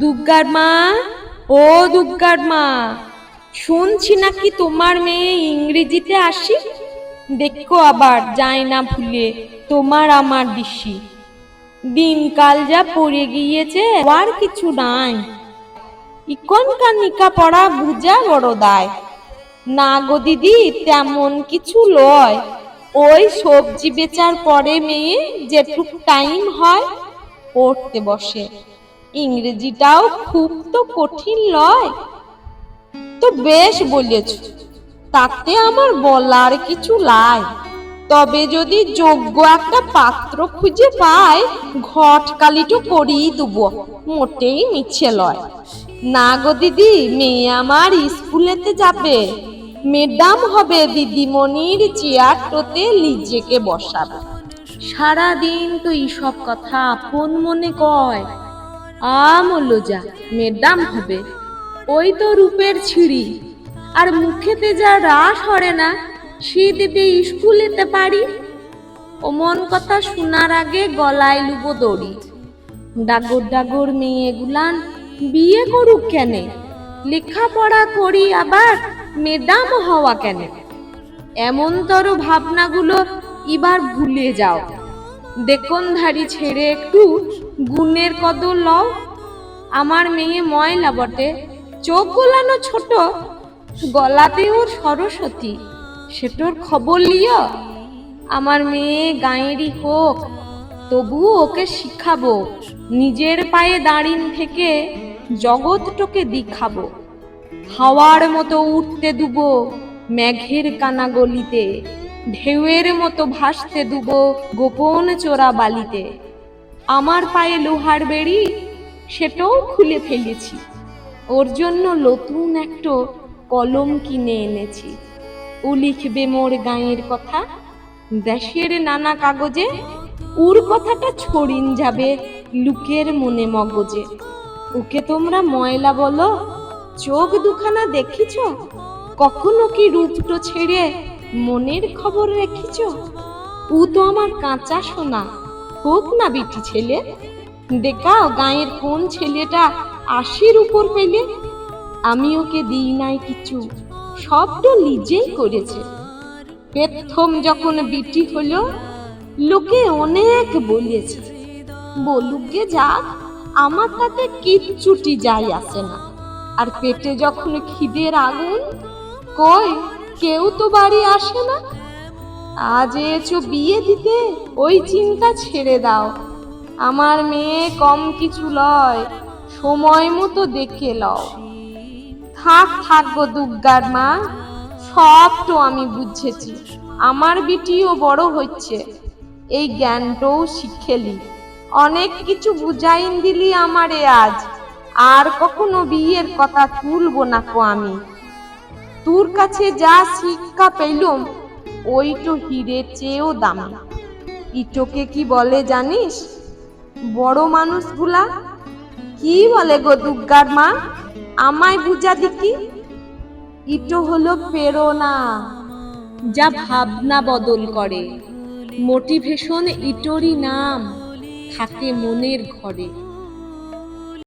দুর্গার মা, ও দুর্গার মা, শুনছি নাকি তোমার মেয়ে ইংরেজিতে আসি? দেখো আবার যায় না ভুলে, তোমার আমার দিশি। দিনকাল যা পড়ে গিয়েছে, আর কিছু নাই। ইকনকার নিকা পড়া বুঝা বড় দায়। না গো দিদি, তেমন কিছু লয়। ওই সবজি বেচার পরে মেয়ে যেটুক টাইম হয়, পড়তে বসে। ইংরেজিটাও খুব তো কঠিন লয়। তো বেশ বলেছ তাতে আমার বলার কিছু লাই। তবে যদি যোগ্য একটা পাত্র খুঁজে পাই ঘটকালিটো করিয়ে দেবো, মোটেই মিছে লয়। না গো দিদি, মেয়ে আমার স্কুলেতে যাবে। ম্যাডাম হবে দিদিমণির চেয়ারটোতে লিজেকে বসাবে। সারাদিন তো এইসব কথা আপন মনে কয়। আমল যা ম্যাডাম হবে। ওই তো রূপের ছিঁড়ি। আর মুখেতে যা রাস হরে না সে দেবে স্কুলেতে পারি? অমন কথা শোনার আগে গলায় লুবো দড়ি। ডাগর ডাগর মেয়েগুলান বিয়ে করুক কেনে? লেখাপড়া করি আবার ম্যাডাম হওয়া কেন? এমনতর ভাবনাগুলো এবার ভুলে যাও। দেখনধারী ছেড়ে একটু গুণের কদর লও। আমার মেয়ে ময়লা বটে। চোখ গোলানো ছোট, গলাতে ওর সরস্বতী। সেটোর খবর লিও। আমার মেয়ে গাঁয়েরই হোক, তবুও ওকে শিখাবো। নিজের পায়ে দাঁড়িন থেকে জগৎটোকে দেখাবো। হাওয়ার মতো উঠতে দুবো, মেঘের কানা গলিতে। ঢেউয়ের মতো ভাসতে দুবো, গোপন চোরা বালিতে আমার পায়ে লোহার বেড়ি, সেটাও খুলে ফেলেছি। ওর জন্য নতুন একটা কলম কিনে এনেছি। ও লিখবে মোর গাঁয়ের কথা, দেশের নানা কাগজে উর কথাটা ছড়িন যাবে লুকের মনে মগজে। ওকে তোমরা ময়লা বলো, চোখ দুখানা দেখিছ? কখনো কি রূপটো ছেড়ে মনের খবর রেখিছ? ও তো আমার কাঁচা সোনা হোক না বিটি ছেলে। দেখাও গাঁয়ের কোন ছেলেটা আশির উপর পেলে। আমি ওকে দিই নাই কিছু সবটা নিজেই করেছে। প্রথম যখন বিটি হলো, লোকে অনেক বলেছে বলুক যাক আমার তাতে কিচ্ছুটি যাই আসে না। আর পেটে যখন খিদের আগুন কই কেউ তো বাড়ি আসে না। আজ এসো বিয়ে দিতে, ওই চিন্তা ছেড়ে দাও। আমার মেয়ে কম কিছু লয়, সময় মতো দেখে লও। থাক থাক গো দুর্গার মা, সব তো আমি বুঝেছি। আমার বিটিও বড় হচ্ছে, এই জ্ঞানটাও শিখেলি অনেক কিছু বুঝাইন দিলি আমারে আজ, আর কখনো বিয়ের কথা তুলবো না কো আমি। তোর কাছে যা শিক্ষা পেলুম ওইটো হিরের চেয়েও দামি। ইটোকে কি বলে জানিস? বড় মানুষগুলা? কি বলে গো দুর্গার মা? আমায় বুঝা দিকি ইটো হলো প্রেরণা, যা ভাবনা বদল করে। মোটিভেশন ইটোরই নাম, থাকে মনের ঘরে।